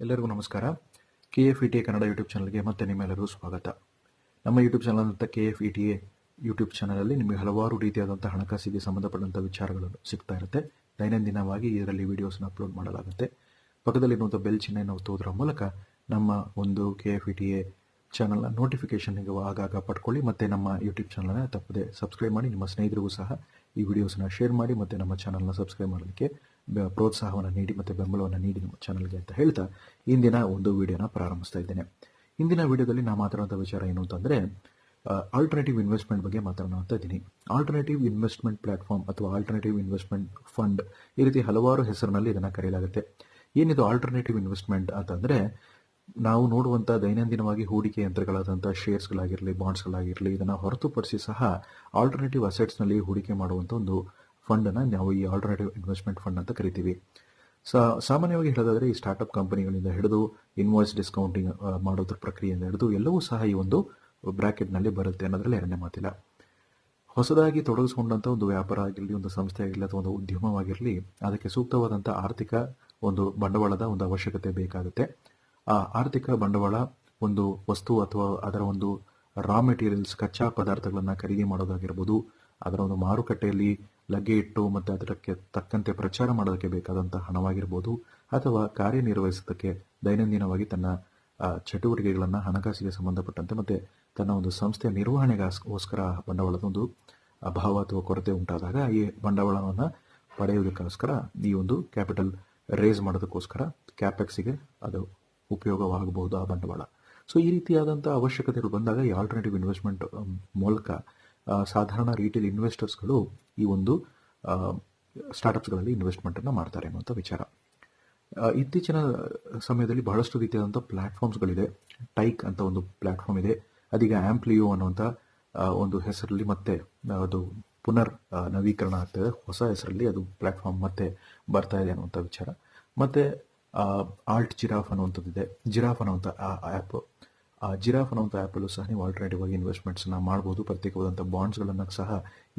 ಎಲ್ಲರಿಗೂ ನಮಸ್ಕಾರ. K F E T A Kannada YouTube ಚಾನಲ್ಗೆ ಮತ್ತೆ ನಿಮ್ಮೆಲ್ಲರಿಗೂ ಸ್ವಾಗತ. ನಮ್ಮ ಯೂಟ್ಯೂಬ್ ಚಾನಲ್ ಅಂತ K F E T A YouTube ಚಾನಲಲ್ಲಿ ನಿಮಗೆ ಹಲವಾರು ರೀತಿಯಾದಂಥ ಹಣಕಾಸಿಗೆ ಸಂಬಂಧಪಟ್ಟಂಥ ವಿಚಾರಗಳು ಸಿಗ್ತಾ ಇರುತ್ತೆ. ದೈನಂದಿನವಾಗಿ ಇದರಲ್ಲಿ ವಿಡಿಯೋಸ್ನ ಅಪ್ಲೋಡ್ ಮಾಡಲಾಗುತ್ತೆ. ಪಕ್ಕದಲ್ಲಿರುವಂಥ ಬೆಲ್ ಚಿಹ್ನೆಯನ್ನು ಒತ್ತುವುದರ ಮೂಲಕ ನಮ್ಮ ಒಂದು K F E T A ಚಾನಲ್ನ ನೋಟಿಫಿಕೇಶನ್ ನೀವು ಆಗಾಗ ಪಡ್ಕೊಳ್ಳಿ. ಮತ್ತು ನಮ್ಮ ಯೂಟ್ಯೂಬ್ ಚಾನಲ್ನ ತಪ್ಪದೆ ಸಬ್ಸ್ಕ್ರೈಬ್ ಮಾಡಿ. ನಿಮ್ಮ ಸ್ನೇಹಿತರಿಗೂ ಸಹ ಈ ವಿಡಿಯೋಸ್ನ ಶೇರ್ ಮಾಡಿ. ಮತ್ತು ನಮ್ಮ ಚಾನಲ್ನ ಸಬ್ಸ್ಕ್ರೈಬ್ ಮಾಡೋದಕ್ಕೆ ಬ- ಪ್ರೋತ್ಸಾಹವನ್ನು ನೀಡಿ ಮತ್ತು ಬೆಂಬಲವನ್ನು ನೀಡಿ ನಮ್ಮ ಚಾನಲ್ಗೆ ಅಂತ ಹೇಳ್ತಾ ಇಂದಿನ ಒಂದು ವಿಡಿಯೋನ ಪ್ರಾರಂಭಿಸ್ತಾ ಇದ್ದೇನೆ. ಇಂದಿನ ವಿಡಿಯೋದಲ್ಲಿ ನಾನು ಮಾತಾಡುವಂಥ ವಿಚಾರ ಏನು ಅಂತಂದರೆ ಆಲ್ಟರ್ನೇಟಿವ್ ಇನ್ವೆಸ್ಟ್ಮೆಂಟ್ ಬಗ್ಗೆ ಮಾತಾಡೋಣ ಅಂತ ಇದ್ದೀನಿ. ಆಲ್ಟರ್ನೇಟಿವ್ ಇನ್ವೆಸ್ಟ್ಮೆಂಟ್ ಪ್ಲಾಟ್ಫಾರ್ಮ್ ಅಥವಾ ಆಲ್ಟರ್ನೇಟಿವ್ ಇನ್ವೆಸ್ಟ್ಮೆಂಟ್ ಫಂಡ್ ಈ ರೀತಿ ಹಲವಾರು ಹೆಸರಿನಲ್ಲಿ ಇದನ್ನು ಕರೆಯಲಾಗುತ್ತೆ. ಏನಿದು ಆಲ್ಟರ್ನೇಟಿವ್ ಇನ್ವೆಸ್ಟ್ಮೆಂಟ್ ಅಂತಂದರೆ, ನಾವು ನೋಡುವಂಥ ದೈನಂದಿನವಾಗಿ ಹೂಡಿಕೆ ಯಂತ್ರಗಳಾದಂಥ ಶೇರ್ಸ್ಗಳಾಗಿರಲಿ ಬಾಂಡ್ಸ್ಗಳಾಗಿರಲಿ ಇದನ್ನು ಹೊರತುಪಡಿಸಿ ಸಹ ಆಲ್ಟರ್ನೇಟಿವ್ ಅಸೆಟ್ಸ್ನಲ್ಲಿ ಹೂಡಿಕೆ ಮಾಡುವಂಥ ಒಂದು ಫಂಡನ್ನು ನಾವು ಈ ಆಲ್ಟರ್ನೇಟಿವ್ ಇನ್ವೆಸ್ಟ್ಮೆಂಟ್ ಫಂಡ್ ಅಂತ ಕರಿತೀವಿ. ಸಾ, ಸಾಮಾನ್ಯವಾಗಿ ಹೇಳೋದಾದರೆ ಈ ಸ್ಟಾರ್ಟಪ್ ಕಂಪನಿಗಳಿಂದ ಹಿಡಿದು ಇನ್ವಾಯ್ಸ್ ಡಿಸ್ಕೌಂಟಿಂಗ್ ಮಾಡೋದ್ರ ಪ್ರಕ್ರಿಯೆಯಿಂದ ಹಿಡಿದು ಎಲ್ಲವೂ ಸಹ ಈ ಒಂದು ಬ್ರ್ಯಾಕೆಟ್ನಲ್ಲಿ ಬರುತ್ತೆ ಅನ್ನೋದ್ರಲ್ಲಿ ಎರಡನೇ ಮಾತಿಲ್ಲ. ಹೊಸದಾಗಿ ತೊಡಗಿಸಿಕೊಂಡಂಥ ಒಂದು ವ್ಯಾಪಾರ ಆಗಿರಲಿ, ಒಂದು ಸಂಸ್ಥೆ ಆಗಿರಲಿ, ಅಥವಾ ಒಂದು ಉದ್ಯಮವಾಗಿರಲಿ, ಅದಕ್ಕೆ ಸೂಕ್ತವಾದಂಥ ಆರ್ಥಿಕ ಒಂದು ಬಂಡವಾಳದ ಒಂದು ಅವಶ್ಯಕತೆ ಬೇಕಾಗುತ್ತೆ. ಆ ಆರ್ಥಿಕ ಬಂಡವಾಳ ಒಂದು ವಸ್ತು ಅಥವಾ ಅದರ ಒಂದು ರಾ ಮೆಟೀರಿಯಲ್ಸ್ ಕಚ್ಚಾ ಪದಾರ್ಥಗಳನ್ನು ಖರೀದಿ ಮಾಡೋದಾಗಿರ್ಬೋದು, ಅದರ ಒಂದು ಮಾರುಕಟ್ಟೆಯಲ್ಲಿ ಲಗ್ಗೆ ಇಟ್ಟು ಮತ್ತು ಅದಕ್ಕೆ ತಕ್ಕಂತೆ ಪ್ರಚಾರ ಮಾಡೋದಕ್ಕೆ ಬೇಕಾದಂಥ ಹಣವಾಗಿರ್ಬೋದು ಅಥವಾ ಕಾರ್ಯನಿರ್ವಹಿಸೋದಕ್ಕೆ ದೈನಂದಿನವಾಗಿ ತನ್ನ ಚಟುವಟಿಕೆಗಳನ್ನು ಹಣಕಾಸಿಗೆ ಸಂಬಂಧಪಟ್ಟಂತೆ ಮತ್ತು ತನ್ನ ಒಂದು ಸಂಸ್ಥೆಯ ನಿರ್ವಹಣೆಗೋಸ್ಕರ ಬಂಡವಾಳದ ಒಂದು ಅಭಾವ ಅಥವಾ ಕೊರತೆ ಉಂಟಾದಾಗ ಈ ಬಂಡವಾಳವನ್ನು ಪಡೆಯುವುದಕ್ಕೋಸ್ಕರ ಈ ಒಂದು ಕ್ಯಾಪಿಟಲ್ ರೇಸ್ ಮಾಡೋದಕ್ಕೋಸ್ಕರ ಕ್ಯಾಪೆಕ್ಸಿಗೆ ಅದು ಉಪಯೋಗವಾಗಬಹುದು ಆ ಬಂಡವಾಳ. ಸೊ ಈ ರೀತಿಯಾದಂಥ ಅವಶ್ಯಕತೆಗಳು ಬಂದಾಗ ಈ ಆಲ್ಟರ್ನೇಟಿವ್ ಇನ್ವೆಸ್ಟ್ಮೆಂಟ್ ಮೂಲಕ ಸಾಧಾರಣ ರೀಟೇಲ್ ಇನ್ವೆಸ್ಟರ್ಸ್ಗಳು ಈ ಒಂದು ಸ್ಟಾರ್ಟಪ್ಸ್ಗಳಲ್ಲಿ ಇನ್ವೆಸ್ಟ್ಮೆಂಟನ್ನು ಮಾಡ್ತಾರೆ ಅನ್ನುವಂಥ ವಿಚಾರ. ಇತ್ತೀಚಿನ ಸಮಯದಲ್ಲಿ ಬಹಳಷ್ಟು ರೀತಿಯಾದಂಥ ಪ್ಲ್ಯಾಟ್ಫಾರ್ಮ್ಸ್ಗಳಿದೆ ಟೈಕ್ ಅಂತ ಒಂದು ಪ್ಲ್ಯಾಟ್ಫಾರ್ಮ್ ಇದೆ. ಅದೀಗ ಆ್ಯಂಪ್ಲಿಯೋ ಅನ್ನುವಂಥ ಒಂದು ಹೆಸರಲ್ಲಿ ಮತ್ತೆ ಅದು ಪುನರ್ ನವೀಕರಣ ಆಗ್ತದೆ. ಹೊಸ ಹೆಸರಲ್ಲಿ ಅದು ಪ್ಲ್ಯಾಟ್ಫಾರ್ಮ್ ಮತ್ತೆ ಬರ್ತಾ ಇದೆ ಅನ್ನುವಂಥ ವಿಚಾರ. ಮತ್ತು ಆಲ್ಟ್ ಜಿರಾಫ್ ಅನ್ನುವಂಥದ್ದಿದೆ. ಜಿರಾಫ್ ಅನ್ನುವಂಥ ಆ್ಯಪ್ ಜಿರಾಫ್ ಅನ್ನೋಂಥ ಆ್ಯಪಲ್ಲೂ ಸಹ ನೀವು ಆಲ್ಟರ್ನೇಟಿವ್ ಆಗಿ ಇನ್ವೆಸ್ಟ್ಮೆಂಟ್ಸ್ನ ಮಾಡ್ಬೋದು. ಪ್ರತ್ಯೇಕವಾದಂಥ ಬಾಂಡ್ಸ್ಗಳನ್ನು ಸಹ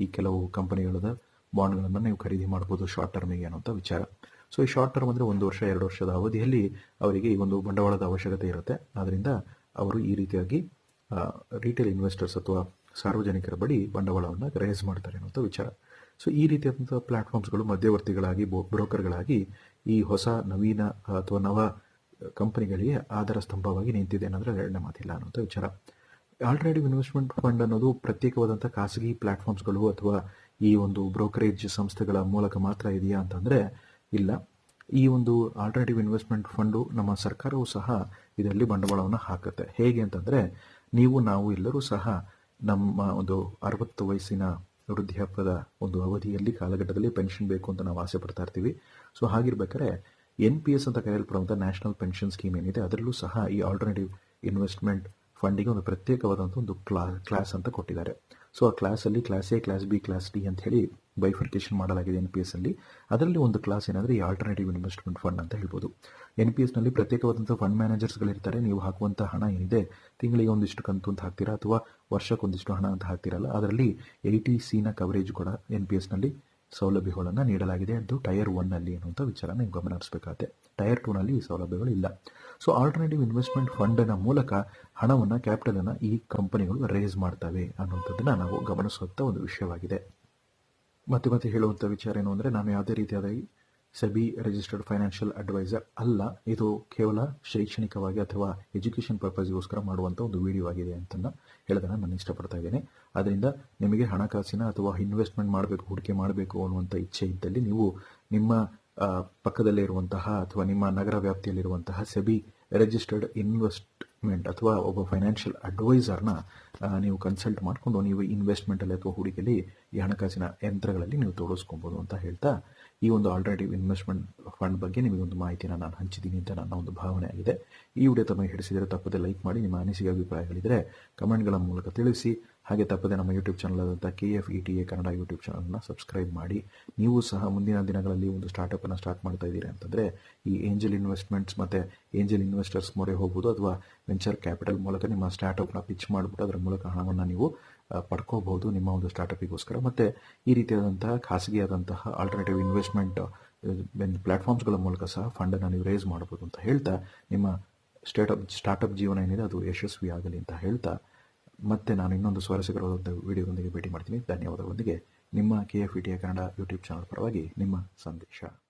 ಈ ಕೆಲವು ಕಂಪನಿಗಳದ ಬಾಂಡ್ಗಳನ್ನು ನೀವು ಖರೀದಿ ಮಾಡ್ಬೋದು ಶಾರ್ಟ್ ಟರ್ಮಿಗೆ ಅನ್ನೋಂಥ ವಿಚಾರ. ಸೊ ಈ ಶಾರ್ಟ್ ಟರ್ಮ್ ಅಂದರೆ ಒಂದು ವರ್ಷ, ಎರಡು ವರ್ಷದ ಅವಧಿಯಲ್ಲಿ ಅವರಿಗೆ ಈ ಒಂದು ಬಂಡವಾಳದ ಅವಶ್ಯಕತೆ ಇರುತ್ತೆ. ಆದ್ದರಿಂದ ಅವರು ಈ ರೀತಿಯಾಗಿ ರಿಟೇಲ್ ಇನ್ವೆಸ್ಟರ್ಸ್ ಅಥವಾ ಸಾರ್ವಜನಿಕರ ಬಳಿ ಬಂಡವಾಳವನ್ನು ರೈಸ್ ಮಾಡ್ತಾರೆ ಅನ್ನೋಂಥ ವಿಚಾರ. ಸೊ ಈ ರೀತಿಯಾದಂಥ ಪ್ಲಾಟ್ಫಾರ್ಮ್ಸ್ಗಳು ಮಧ್ಯವರ್ತಿಗಳಾಗಿ ಬ್ರೋಕರ್ಗಳಾಗಿ ಈ ಹೊಸ ನವೀನ ಅಥವಾ ನವ ಕಂಪನಿಗಳಿಗೆ ಆಧಾರ ಸ್ತಂಭವಾಗಿ ನಿಂತಿದೆ ಅನ್ನೋದ್ರೆ ಎರಡನೇ ಮಾತಿಲ್ಲ ಅನ್ನೋಂಥ ವಿಚಾರ. ಆಲ್ಟರ್ನೇಟಿವ್ ಇನ್ವೆಸ್ಟ್ಮೆಂಟ್ ಫಂಡ್ ಅನ್ನೋದು ಪ್ರತ್ಯೇಕವಾದಂಥ ಖಾಸಗಿ ಪ್ಲಾಟ್ಫಾರ್ಮ್ಸ್ಗಳು ಅಥವಾ ಈ ಒಂದು ಬ್ರೋಕರೇಜ್ ಸಂಸ್ಥೆಗಳ ಮೂಲಕ ಮಾತ್ರ ಇದೆಯಾ ಅಂತಂದರೆ ಇಲ್ಲ. ಈ ಒಂದು ಆಲ್ಟರ್ನೇಟಿವ್ ಇನ್ವೆಸ್ಟ್ಮೆಂಟ್ ಫಂಡು ನಮ್ಮ ಸರ್ಕಾರವು ಸಹ ಇದರಲ್ಲಿ ಬಂಡವಾಳವನ್ನು ಹಾಕುತ್ತೆ. ಹೇಗೆ ಅಂತಂದರೆ ನೀವು ನಾವು ಎಲ್ಲರೂ ಸಹ ನಮ್ಮ ಒಂದು ಅರವತ್ತು ವಯಸ್ಸಿನ ವೃದ್ಧಾಪ್ಯದ ಒಂದು ಅವಧಿಯಲ್ಲಿ, ಕಾಲಘಟ್ಟದಲ್ಲಿ ಪೆನ್ಷನ್ ಬೇಕು ಅಂತ ನಾವು ಆಸೆ ಪಡ್ತಾ ಇರ್ತೀವಿ. ಸೊ ಹಾಗಿರ್ಬೇಕಾದ್ರೆ ಎನ್ ಪಿ ಎಸ್ ಅಂತ ಕರೆಯಲ್ಪಡುವಂಥ ನ್ಯಾಷನಲ್ ಪೆನ್ಷನ್ ಸ್ಕೀಮ್ ಏನಿದೆ, ಅದರಲ್ಲೂ ಸಹ ಈ ಆಲ್ಟರ್ನೇಟಿವ್ ಇನ್ವೆಸ್ಟ್ಮೆಂಟ್ ಫಂಡಿಗೆ ಒಂದು ಪ್ರತ್ಯೇಕವಾದಂಥ ಒಂದು ಕ್ಲಾ ಕ್ಲಾಸ್ ಅಂತ ಕೊಟ್ಟಿದ್ದಾರೆ. ಸೊ ಆ ಕ್ಲಾಸಲ್ಲಿ class A class B class D ಅಂತ ಹೇಳಿ ಬೈಫರ್ಕೇಷನ್ ಮಾಡಲಾಗಿದೆ ಎನ್ ಪಿ ಎಸ್ ಅಲ್ಲಿ. ಅದರಲ್ಲಿ ಒಂದು ಕ್ಲಾಸ್ ಏನಂದರೆ ಈ ಆಲ್ಟರ್ನೇಟಿವ್ ಇನ್ವೆಸ್ಟ್ಮೆಂಟ್ ಫಂಡ್ ಅಂತ ಹೇಳ್ಬೋದು. ಎನ್ ಪಿ ಎಸ್ನಲ್ಲಿ ಪ್ರತ್ಯೇಕವಾದಂಥ ಫಂಡ್ ಮ್ಯಾನೇಜರ್ಸ್ಗಳಿರ್ತಾರೆ ನೀವು ಹಾಕುವಂಥ ಹಣ ಏನಿದೆ, ತಿಂಗಳಿಗೆ ಒಂದಿಷ್ಟು ಕಂತು ಅಂತ ಹಾಕ್ತೀರಾ ಅಥವಾ ವರ್ಷಕ್ಕೊಂದಿಷ್ಟು ಹಣ ಅಂತ ಹಾಕ್ತಿರಲ್ಲ, ಅದರಲ್ಲಿ ಏಯ್ಟಿ ಸಿನ ಕವರೇಜ್ ಕೂಡ ಎನ್ ಪಿ ಎಸ್ನಲ್ಲಿ ಸೌಲಭ್ಯಗಳನ್ನು ನೀಡಲಾಗಿದೆ ಅದು ಟೈರ್ ಒನ್ನಲ್ಲಿ ಅನ್ನುವಂಥ ವಿಚಾರ ನೀವು ಗಮನ ಹರಿಸಬೇಕಾಗುತ್ತೆ. ಟೈರ್ ಟೂನಲ್ಲಿ ಈ ಸೌಲಭ್ಯಗಳು ಇಲ್ಲ. ಸೊ ಆಲ್ಟರ್ನೇಟಿವ್ ಇನ್ವೆಸ್ಟ್ಮೆಂಟ್ ಫಂಡಿನ ಮೂಲಕ ಹಣವನ್ನು ಕ್ಯಾಪಿಟಲನ್ನು ಈ ಕಂಪನಿಗಳು ರೇಸ್ ಮಾಡ್ತವೆ ಅನ್ನುವಂಥದ್ದನ್ನು ನಾವು ಗಮನಿಸುವಂಥ ಒಂದು ವಿಷಯವಾಗಿದೆ. ಮತ್ತೆ ಮತ್ತೆ ಹೇಳುವಂಥ ವಿಚಾರ ಏನು ಅಂದರೆ, ನಾನು ಯಾವುದೇ ರೀತಿಯಾದ ಸೆಬಿ ರಿಜಿಸ್ಟರ್ಡ್ ಫೈನಾನ್ಷಿಯಲ್ ಅಡ್ವೈಸರ್ ಅಲ್ಲ, ಇದು ಕೇವಲ ಶೈಕ್ಷಣಿಕವಾಗಿ ಅಥವಾ ಎಜುಕೇಷನ್ ಪರ್ಪಸ್ಗೋಸ್ಕರ ಮಾಡುವಂಥ ಒಂದು ವಿಡಿಯೋ ಆಗಿದೆ ಅಂತ ಹೇಳೋದನ್ನು ನಾನು ಇಷ್ಟಪಡ್ತಾ ಇದ್ದೇನೆ. ಅದರಿಂದ ನಿಮಗೆ ಹಣಕಾಸಿನ ಅಥವಾ ಇನ್ವೆಸ್ಟ್ಮೆಂಟ್ ಮಾಡಬೇಕು, ಹೂಡಿಕೆ ಮಾಡಬೇಕು ಅನ್ನುವಂಥ ಇಚ್ಛೆ ಇದ್ದಲ್ಲಿ ನೀವು ನಿಮ್ಮ ಪಕ್ಕದಲ್ಲೇ ಇರುವಂತಹ ಅಥವಾ ನಿಮ್ಮ ನಗರ ವ್ಯಾಪ್ತಿಯಲ್ಲಿರುವಂತಹ ಸೆಬಿ ರಿಜಿಸ್ಟರ್ಡ್ ಇನ್ವೆಸ್ಟ್ಮೆಂಟ್ ಅಥವಾ ಒಬ್ಬ ಫೈನಾನ್ಷಿಯಲ್ ಅಡ್ವೈಸರ್ನ ನೀವು ಕನ್ಸಲ್ಟ್ ಮಾಡಿಕೊಂಡು ನೀವು ಇನ್ವೆಸ್ಟ್ಮೆಂಟಲ್ಲಿ ಅಥವಾ ಹೂಡಿಕೆಯಲ್ಲಿ ಈ ಹಣಕಾಸಿನ ಯಂತ್ರಗಳಲ್ಲಿ ನೀವು ತೊಡಗಿಸ್ಕೊಬೋದು ಅಂತ ಹೇಳ್ತಾ ಈ ಒಂದು ಆಲ್ಟರ್ನೇಟಿವ್ ಇನ್ವೆಸ್ಟ್ಮೆಂಟ್ ಫಂಡ್ ಬಗ್ಗೆ ನಿಮಗೆ ಒಂದು ಮಾಹಿತಿನ ನಾನು ಹಂಚಿದ್ದೀನಿ ಅಂತ ನನ್ನ ಒಂದು ಭಾವನೆ ಆಗಿದೆ. ಈ ವಿಡಿಯೋ ತಮಗೆ ಹಿಡಿಸಿದರೆ ತಪ್ಪದೆ ಲೈಕ್ ಮಾಡಿ, ನಿಮ್ಮ ಅನಿಸಿಕೆ ಅಭಿಪ್ರಾಯಗಳಿದ್ದರೆ ಕಮೆಂಟ್ಗಳ ಮೂಲಕ ತಿಳಿಸಿ. ಹಾಗೆ ತಪ್ಪದೆ ನಮ್ಮ ಯೂಟ್ಯೂಬ್ ಚಾನಲ್ ಆದಂಥ K F E T A Kannada YouTube ಚಾನಲ್ನ ಸಬ್ಸ್ಕ್ರೈಬ್ ಮಾಡಿ. ನೀವು ಸಹ ಮುಂದಿನ ದಿನಗಳಲ್ಲಿ ಒಂದು ಸ್ಟಾರ್ಟಪ್ಪನ್ನು ಸ್ಟಾರ್ಟ್ ಮಾಡ್ತಾ ಇದ್ದೀರಿ ಅಂತಂದರೆ ಈ ಏಂಜಲ್ ಇನ್ವೆಸ್ಟ್ಮೆಂಟ್ಸ್ ಮತ್ತು ಏಂಜಲ್ ಇನ್ವೆಸ್ಟರ್ಸ್ ಮೊರೆ ಹೋಗ್ಬೋದು, ಅಥವಾ ವೆಂಚರ್ ಕ್ಯಾಪಿಟಲ್ ಮೂಲಕ ನಿಮ್ಮ ಸ್ಟಾರ್ಟಪ್ನ ಪಿಚ್ ಮಾಡಿಬಿಟ್ಟು ಅದರ ಮೂಲಕ ಹಣವನ್ನು ನೀವು ಪಡ್ಕೋಬಹುದು ನಿಮ್ಮ ಒಂದು ಸ್ಟಾರ್ಟಪ್ಪಿಗೋಸ್ಕರ ಮತ್ತು ಈ ರೀತಿಯಾದಂತಹ ಖಾಸಗಿಯಾದಂತಹ ಆಲ್ಟರ್ನೇಟಿವ್ ಇನ್ವೆಸ್ಟ್ಮೆಂಟ್ ಪ್ಲ್ಯಾಟ್ಫಾರ್ಮ್ಸ್ಗಳ ಮೂಲಕ ಸಹ ಫಂಡನ್ನು ನೀವು ರೇಸ್ ಮಾಡ್ಬೋದು ಅಂತ ಹೇಳ್ತಾ, ನಿಮ್ಮ ಸ್ಟಾರ್ಟಪ್ ಸ್ಟಾರ್ಟಪ್ ಜೀವನ ಏನಿದೆ ಅದು ಯಶಸ್ವಿ ಆಗಲಿ ಅಂತ ಹೇಳ್ತಾ, ಮತ್ತೆ ನಾನು ಇನ್ನೊಂದು ಸ್ವಾರಸ್ಯಕರವಾದ ವಿಡಿಯೋದೊಂದಿಗೆ ಭೇಟಿ ಮಾಡ್ತೀನಿ. ಧನ್ಯವಾದಗಳೊಂದಿಗೆ. ನಿಮ್ಮ ಕೆ ಎಫ್ ಇ ಟಿಯ ಕನ್ನಡ ಯೂಟ್ಯೂಬ್ ಚಾನಲ್ ಪರವಾಗಿ ನಿಮ್ಮ ಸಂದೇಶ.